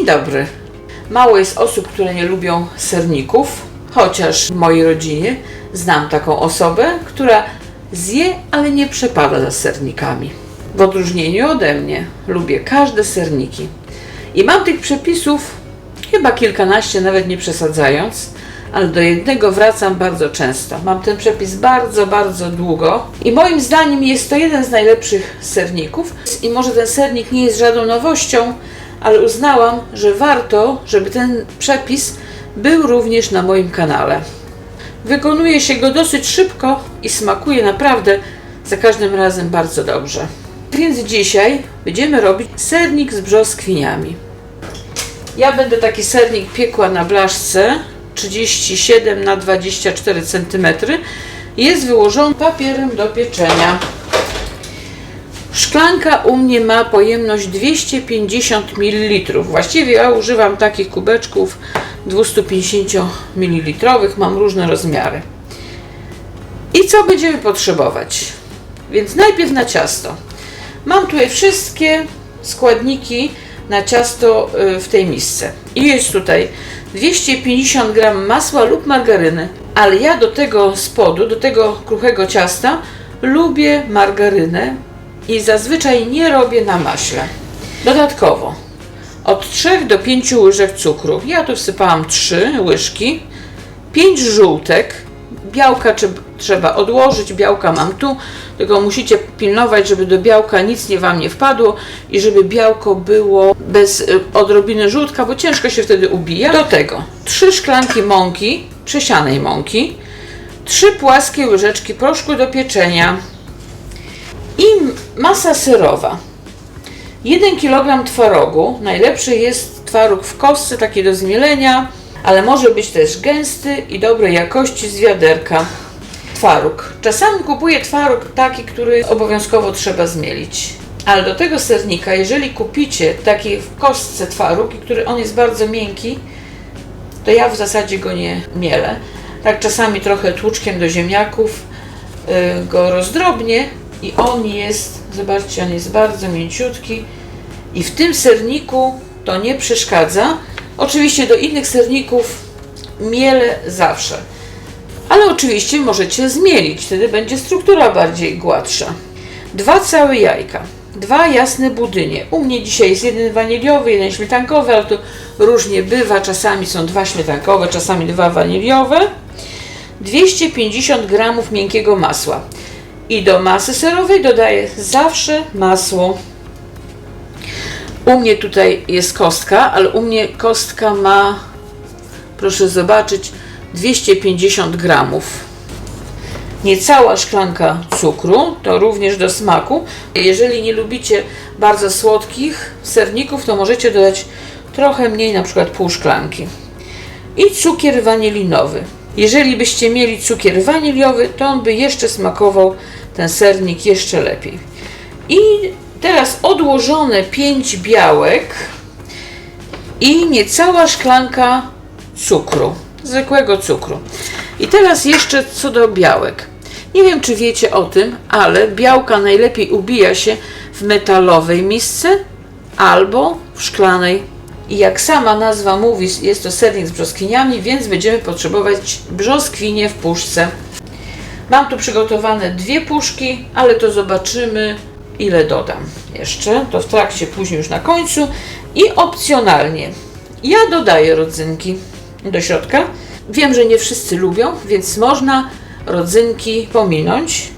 Dzień dobry. Mało jest osób, które nie lubią serników, chociaż w mojej rodzinie znam taką osobę, która zje, ale nie przepada za sernikami. W odróżnieniu ode mnie lubię każde serniki. I mam tych przepisów chyba kilkanaście, nawet nie przesadzając, ale do jednego wracam bardzo często. Mam ten przepis bardzo, bardzo długo i moim zdaniem jest to jeden z najlepszych serników. I może ten sernik nie jest żadną nowością, ale uznałam, że warto, żeby ten przepis był również na moim kanale. Wykonuje się go dosyć szybko i smakuje naprawdę za każdym razem bardzo dobrze. Więc dzisiaj będziemy robić sernik z brzoskwiniami. Ja będę taki sernik piekła na blaszce 37 na 24 cm. Jest wyłożony papierem do pieczenia. Szklanka u mnie ma pojemność 250 ml. Właściwie ja używam takich kubeczków 250 ml. Mam różne rozmiary. I co będziemy potrzebować? Więc najpierw na ciasto. Mam tutaj wszystkie składniki na ciasto y, w tej misce. I jest tutaj 250 g masła lub margaryny, ale ja do tego spodu, do tego kruchego ciasta lubię margarynę i zazwyczaj nie robię na maśle. Dodatkowo od 3 do 5 łyżek cukru. Ja tu wsypałam 3 łyżki, 5 żółtek, białka trzeba odłożyć, białka mam tu, tylko musicie pilnować, żeby do białka nic nie Wam nie wpadło i żeby białko było bez y, odrobiny żółtka, bo ciężko się wtedy ubija. Do tego 3 szklanki mąki, przesianej mąki, 3 płaskie łyżeczki proszku do pieczenia i masa serowa. 1 kg twarogu. Najlepszy jest twaróg w kostce, taki do zmielenia, ale może być też gęsty i dobrej jakości z wiaderka. Twaróg. Czasami kupuję twaróg taki, który obowiązkowo trzeba zmielić. Ale do tego sernika, jeżeli kupicie taki w kostce twaróg, który on jest bardzo miękki, to ja w zasadzie go nie mielę. Tak czasami trochę tłuczkiem do ziemniaków y, go rozdrobnię i on jest, zobaczcie, on jest bardzo mięciutki i w tym serniku to nie przeszkadza. Oczywiście do innych serników mielę zawsze. Ale oczywiście możecie zmielić, wtedy będzie struktura bardziej gładsza. Dwa całe jajka, dwa jasne budynie. U mnie dzisiaj jest jeden waniliowy, jeden śmietankowy, ale to różnie bywa. Czasami są dwa śmietankowe, czasami dwa waniliowe. 250 g miękkiego masła. I do masy serowej dodaję zawsze masło. U mnie tutaj jest kostka, ale u mnie kostka ma, proszę zobaczyć, 250 gramów. Niecała szklanka cukru, to również do smaku. Jeżeli nie lubicie bardzo słodkich serników, to możecie dodać trochę mniej, na przykład pół szklanki. I cukier wanilinowy. Jeżeli byście mieli cukier waniliowy, to on by jeszcze smakował ten sernik jeszcze lepiej. I teraz odłożone 5 białek i niecała szklanka cukru, zwykłego cukru. I teraz jeszcze co do białek. Nie wiem, czy wiecie o tym, ale białka najlepiej ubija się w metalowej misce albo w szklanej. I jak sama nazwa mówi, jest to sernik z brzoskwiniami, więc będziemy potrzebować brzoskwinie w puszce. Mam tu przygotowane dwie puszki, ale to zobaczymy, ile dodam jeszcze. To w trakcie, później już na końcu. I opcjonalnie, ja dodaję rodzynki do środka. Wiem, że nie wszyscy lubią, więc można rodzynki pominąć.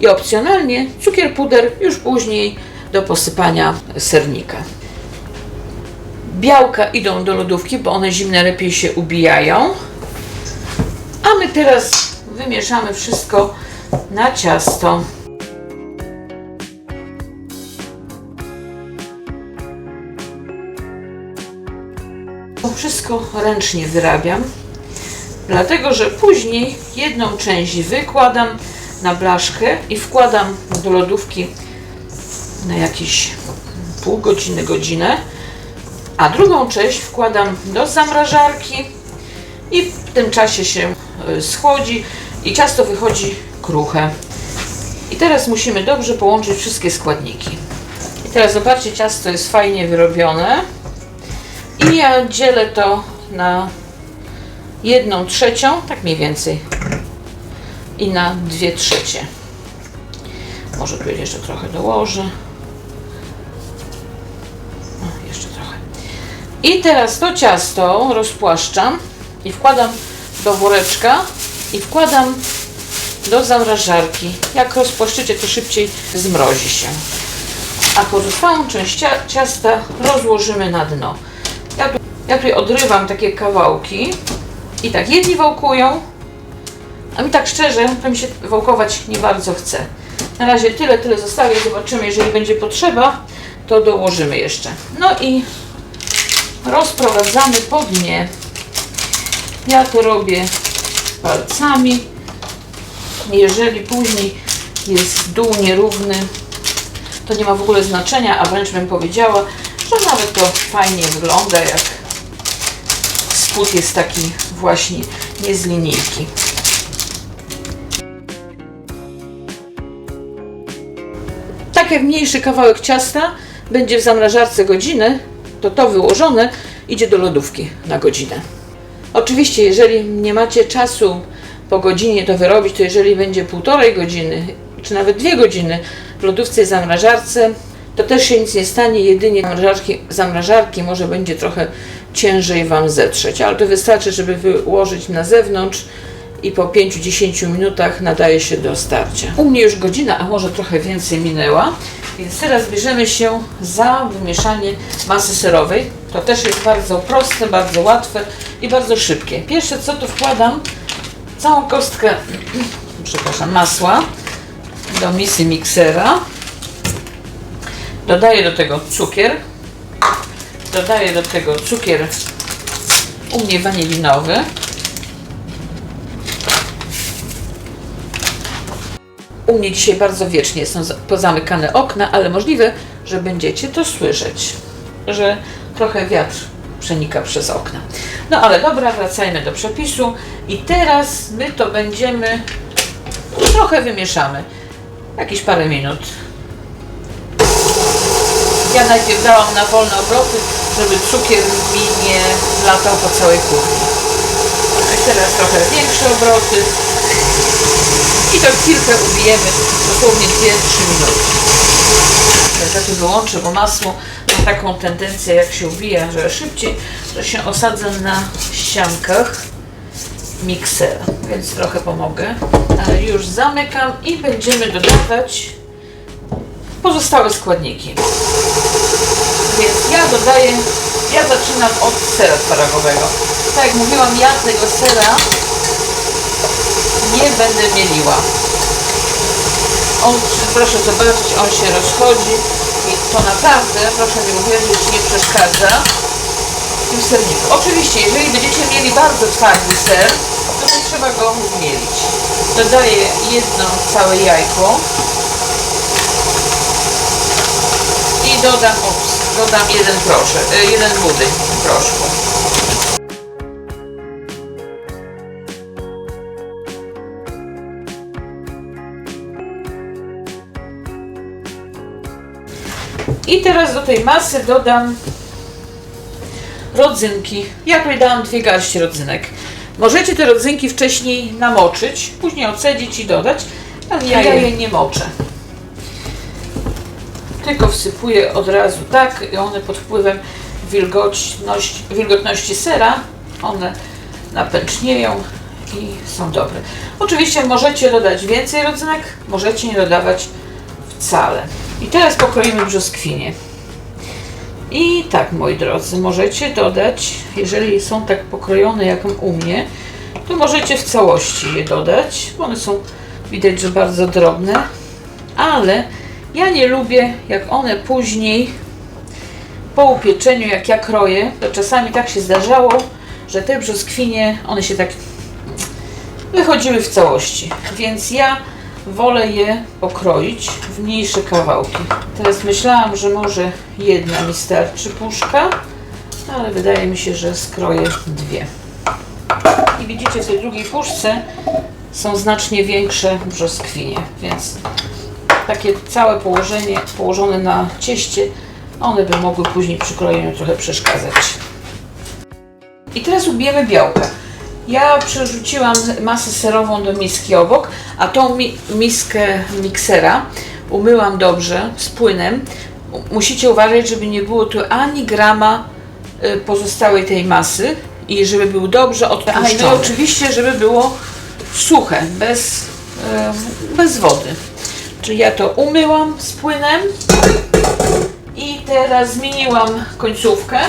I opcjonalnie cukier puder już później do posypania sernika. Białka idą do lodówki, bo one zimne lepiej się ubijają. A my teraz wymieszamy wszystko na ciasto. To wszystko ręcznie wyrabiam, dlatego że później jedną część wykładam na blaszkę i wkładam do lodówki na jakieś pół godziny, godzinę, a drugą część wkładam do zamrażarki i w tym czasie się y, schłodzi i ciasto wychodzi kruche. I teraz musimy dobrze połączyć wszystkie składniki. I teraz zobaczcie, ciasto jest fajnie wyrobione. I ja dzielę to na jedną trzecią, tak mniej więcej, i na dwie trzecie. Może tu jeszcze trochę dołożę. O, jeszcze trochę. I teraz to ciasto rozpłaszczam i wkładam do woreczka i wkładam do zamrażarki. Jak rozpłaszczycie, to szybciej zmrozi się. A pozostałą część cia- ciasta rozłożymy na dno. Ja, tu, ja tutaj odrywam takie kawałki i tak jedni wałkują, a mi tak szczerze, to mi się wałkować nie bardzo chce. Na razie tyle, tyle zostawię, zobaczymy, jeżeli będzie potrzeba, to dołożymy jeszcze. No i rozprowadzamy po dnie. Ja to robię palcami. Jeżeli później jest dół nierówny, to nie ma w ogóle znaczenia, a wręcz bym powiedziała, że nawet to fajnie wygląda, jak spód jest taki właśnie nie z linijki. Tak jak mniejszy kawałek ciasta będzie w zamrażarce godzinę, to to wyłożone idzie do lodówki na godzinę. Oczywiście, jeżeli nie macie czasu po godzinie to wyrobić, to jeżeli będzie półtorej godziny, czy nawet dwie godziny w lodówce i zamrażarce, to też się nic nie stanie, jedynie zamrażarki, zamrażarki może będzie trochę ciężej Wam zetrzeć, ale to wystarczy, żeby wyłożyć na zewnątrz i po 5-10 minutach nadaje się do starcia. U mnie już godzina, a może trochę więcej minęła, więc teraz bierzemy się za wymieszanie masy serowej. To też jest bardzo proste, bardzo łatwe i bardzo szybkie. Pierwsze co tu wkładam, całą kostkę, przepraszam, masła do misy miksera. Dodaję do tego cukier. Dodaję do tego cukier u mnie wanilinowy. U mnie dzisiaj bardzo wiecznie są za- pozamykane okna, ale możliwe, że będziecie to słyszeć, że trochę wiatr przenika przez okna. No ale dobra, wracajmy do przepisu i teraz my to będziemy trochę wymieszamy. Jakieś parę minut. Ja najpierw dałam na wolne obroty, żeby cukier mi nie latał po całej kuchni. No i teraz trochę większe obroty. I to chwilkę ubijemy, dosłownie 2-3 minuty. Ja tu wyłączę, bo masło ma taką tendencję, jak się ubija, że szybciej, że się osadza na ściankach miksera. Więc trochę pomogę. Ale już zamykam i będziemy dodawać pozostałe składniki. Więc ja dodaję, ja zaczynam od sera twarogowego. Tak jak mówiłam, ja tego sera nie będę mieliła. On, proszę zobaczyć, on się rozchodzi to naprawdę, proszę mi uwierzyć, nie przeszkadza tym serniku. Oczywiście, jeżeli będziecie mieli bardzo twardy ser, to trzeba go zmielić. Dodaję jedno całe jajko i dodam, ups, dodam jeden proszek, e, jeden budyń proszku. I teraz do tej masy dodam rodzynki. Ja tutaj dałam dwie garści rodzynek. Możecie te rodzynki wcześniej namoczyć, później odcedzić i dodać, ale ja je nie moczę. Tylko wsypuję od razu tak i one pod wpływem wilgotności, wilgotności sera, one napęcznieją i są dobre. Oczywiście możecie dodać więcej rodzynek, możecie nie dodawać wcale. I teraz pokroimy brzoskwinie. I tak, moi drodzy, możecie dodać, jeżeli są tak pokrojone jak u mnie, to możecie w całości je dodać. One są widać, że bardzo drobne, ale ja nie lubię, jak one później po upieczeniu, jak ja kroję, to czasami tak się zdarzało, że te brzoskwinie, one się tak wychodziły w całości. Więc ja wolę je pokroić w mniejsze kawałki. Teraz myślałam, że może jedna mi starczy puszka, ale wydaje mi się, że skroję dwie. I widzicie, w tej drugiej puszce są znacznie większe brzoskwinie, więc takie całe położenie, położone na cieście, one by mogły później przy krojeniu trochę przeszkadzać. I teraz ubijemy białka. Ja przerzuciłam masę serową do miski obok, a tą mi miskę miksera umyłam dobrze z płynem. Musicie uważać, żeby nie było tu ani grama y, pozostałej tej masy i żeby był dobrze odtłuszczony. A no i oczywiście, żeby było suche, bez, bez wody. Czyli ja to umyłam z płynem i teraz zmieniłam końcówkę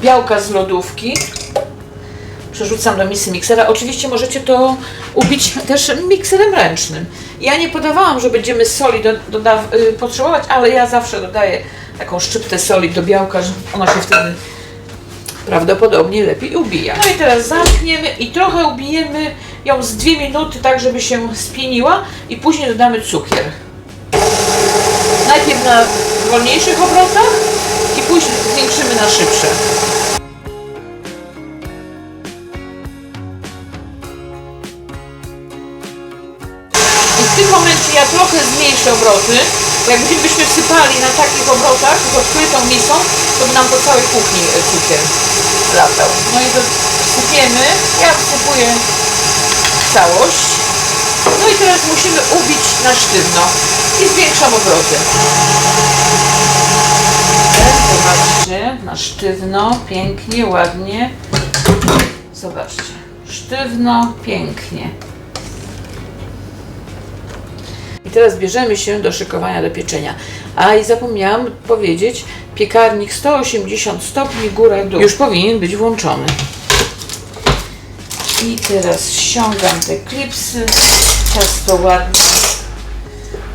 białka z lodówki. Przerzucam do misy miksera. Oczywiście możecie to ubić też mikserem ręcznym. Ja nie podawałam, że będziemy soli do, y, potrzebować, ale ja zawsze dodaję taką szczyptę soli do białka, że ona się wtedy prawdopodobnie lepiej ubija. No i teraz zamkniemy i trochę ubijemy ją z dwie minuty, tak żeby się spieniła i później dodamy cukier. Najpierw na wolniejszych obrotach i później zwiększymy na szybsze. Ja trochę zmniejszę obroty, bo jak wsypali na takich obrotach z odkrytą misą, to by nam po całej kuchni e, cukier latał. No i to wsypiemy, ja wsypuję całość. No i teraz musimy ubić na sztywno i zwiększam obroty. Zobaczcie, na sztywno, pięknie, ładnie. Zobaczcie, sztywno, pięknie. Teraz bierzemy się do szykowania do pieczenia. A i zapomniałam powiedzieć, piekarnik 180 stopni góra dół już powinien być włączony. I teraz ściągam te klipsy. Ciasto ładnie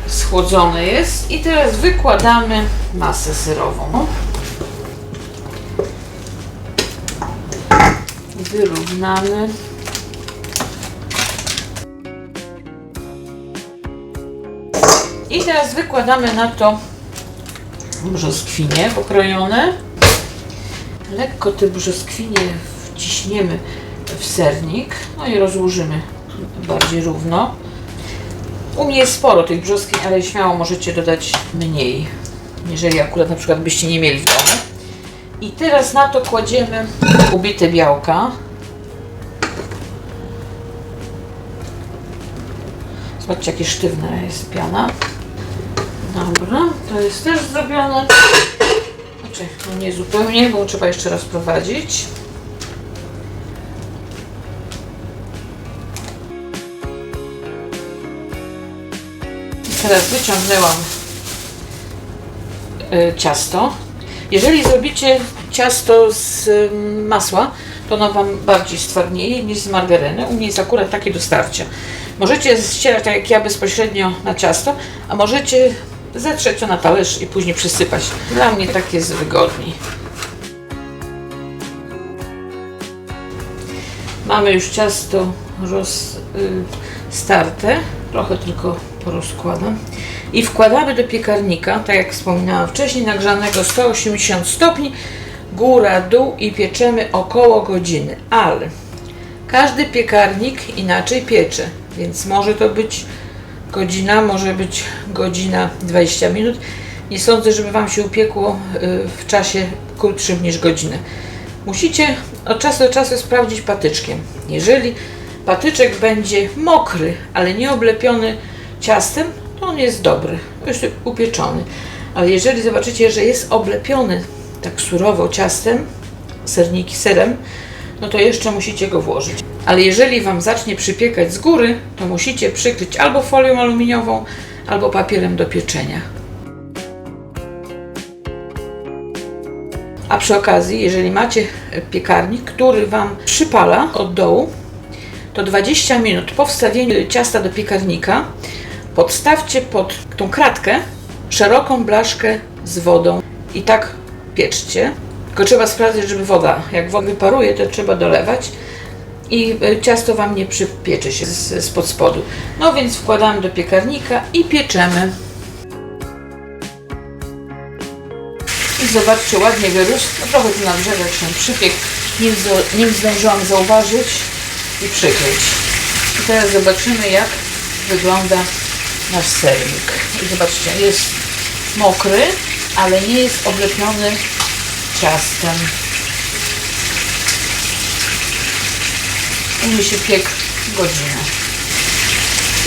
schłodzone jest. I teraz wykładamy masę serową. Wyrównamy. I teraz wykładamy na to brzoskwinie pokrojone. Lekko te brzoskwinie wciśniemy w sernik, no i rozłożymy bardziej równo. U mnie jest sporo tych brzoskwiń, ale śmiało możecie dodać mniej, jeżeli akurat na przykład byście nie mieli w domu. I teraz na to kładziemy ubite białka. Zobaczcie, jakie sztywna jest piana. Dobra, to jest też zrobione. Znaczy, no nie zupełnie, bo trzeba jeszcze raz prowadzić. Teraz wyciągnęłam y, ciasto. Jeżeli zrobicie ciasto z y, masła, to ono Wam bardziej stwardnieje niż z margaryny. U mnie jest akurat takie do starcia. Możecie ścierać tak jak ja bezpośrednio na ciasto, a możecie zetrzeć to na talerz i później przysypać. Dla mnie tak jest wygodniej. Mamy już ciasto rozstarte, trochę tylko porozkładam. I wkładamy do piekarnika, tak jak wspominałam wcześniej, nagrzanego 180 stopni, góra, dół i pieczemy około godziny. Ale każdy piekarnik inaczej piecze, więc może to być godzina, może być godzina 20 minut. Nie sądzę, żeby Wam się upiekło y, w czasie krótszym niż godzinę. Musicie od czasu do czasu sprawdzić patyczkiem. Jeżeli patyczek będzie mokry, ale nie oblepiony ciastem, to on jest dobry, już upieczony. Ale jeżeli zobaczycie, że jest oblepiony tak surowo ciastem, serniki serem, no to jeszcze musicie go włożyć. Ale jeżeli Wam zacznie przypiekać z góry, to musicie przykryć albo folią aluminiową, albo papierem do pieczenia. A przy okazji, jeżeli macie piekarnik, który Wam przypala od dołu, to 20 minut po wstawieniu ciasta do piekarnika podstawcie pod tą kratkę szeroką blaszkę z wodą i tak pieczcie. Tylko trzeba sprawdzić, żeby woda, jak woda wyparuje, to trzeba dolewać i y, ciasto Wam nie przypiecze się z, spod spodu. No więc wkładamy do piekarnika i pieczemy. I zobaczcie, ładnie wyrósł. No trochę tu na brzegach się przypiekł, nim, nim zdążyłam zauważyć i przykryć. I teraz zobaczymy, jak wygląda nasz sernik. I zobaczcie, jest mokry, ale nie jest oblepiony ciastem. U mnie się piekł godzinę.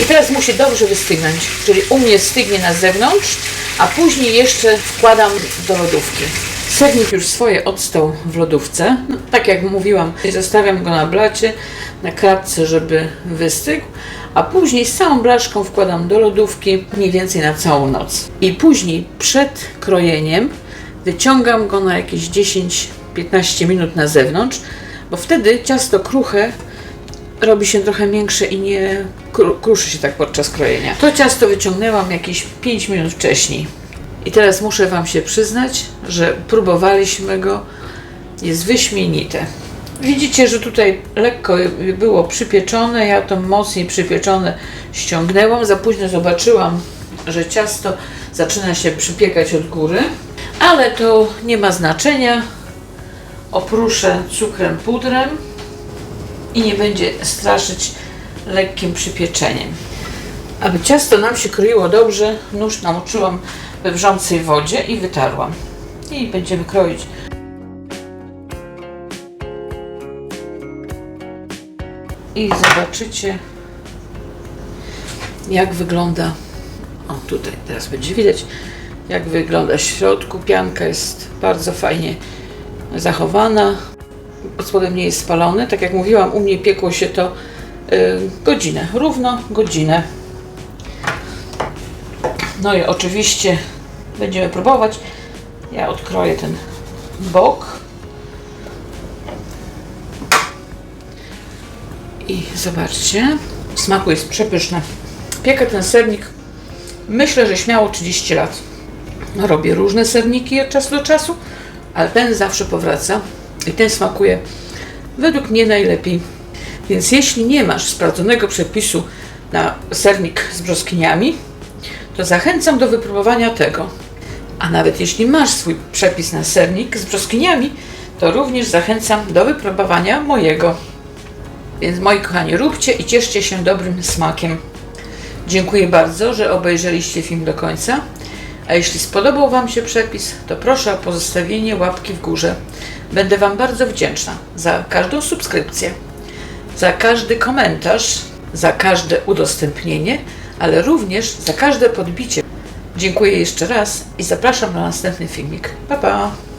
I teraz musi dobrze wystygnąć, czyli u mnie stygnie na zewnątrz, a później jeszcze wkładam do lodówki. Sernik już swoje odstał w lodówce. No, tak jak mówiłam, zostawiam go na blacie, na kratce, żeby wystygł, a później z całą blaszką wkładam do lodówki mniej więcej na całą noc. I później przed krojeniem wyciągam go na jakieś 10-15 minut na zewnątrz, bo wtedy ciasto kruche robi się trochę większe i nie kru, kruszy się tak podczas krojenia. To ciasto wyciągnęłam jakieś 5 minut wcześniej. I teraz muszę Wam się przyznać, że próbowaliśmy go, jest wyśmienite. Widzicie, że tutaj lekko było przypieczone, ja to mocniej przypieczone ściągnęłam, za późno zobaczyłam, że ciasto zaczyna się przypiekać od góry, ale to nie ma znaczenia. Opruszę cukrem pudrem i nie będzie straszyć lekkim przypieczeniem. Aby ciasto nam się kroiło dobrze, nóż namoczyłam we wrzącej wodzie i wytarłam. I będziemy kroić. I zobaczycie, jak wygląda. O, tutaj teraz będzie widać, jak wygląda w środku. Pianka jest bardzo fajnie zachowana. Pod spodem nie jest spalony. Tak jak mówiłam, u mnie piekło się to y, godzinę, równo godzinę. No i oczywiście będziemy próbować. Ja odkroję ten bok. I zobaczcie, w smaku jest przepyszne. Piekę ten sernik, myślę, że śmiało 30 lat. Robię różne serniki od czasu do czasu, ale ten zawsze powraca i ten smakuje według mnie najlepiej. Więc jeśli nie masz sprawdzonego przepisu na sernik z brzoskwiniami, to zachęcam do wypróbowania tego. A nawet jeśli masz swój przepis na sernik z brzoskwiniami, to również zachęcam do wypróbowania mojego. Więc moi kochani, róbcie i cieszcie się dobrym smakiem. Dziękuję bardzo, że obejrzeliście film do końca. A jeśli spodobał Wam się przepis, to proszę o pozostawienie łapki w górze. Będę Wam bardzo wdzięczna za każdą subskrypcję, za każdy komentarz, za każde udostępnienie, ale również za każde podbicie. Dziękuję jeszcze raz i zapraszam na następny filmik. Pa, pa!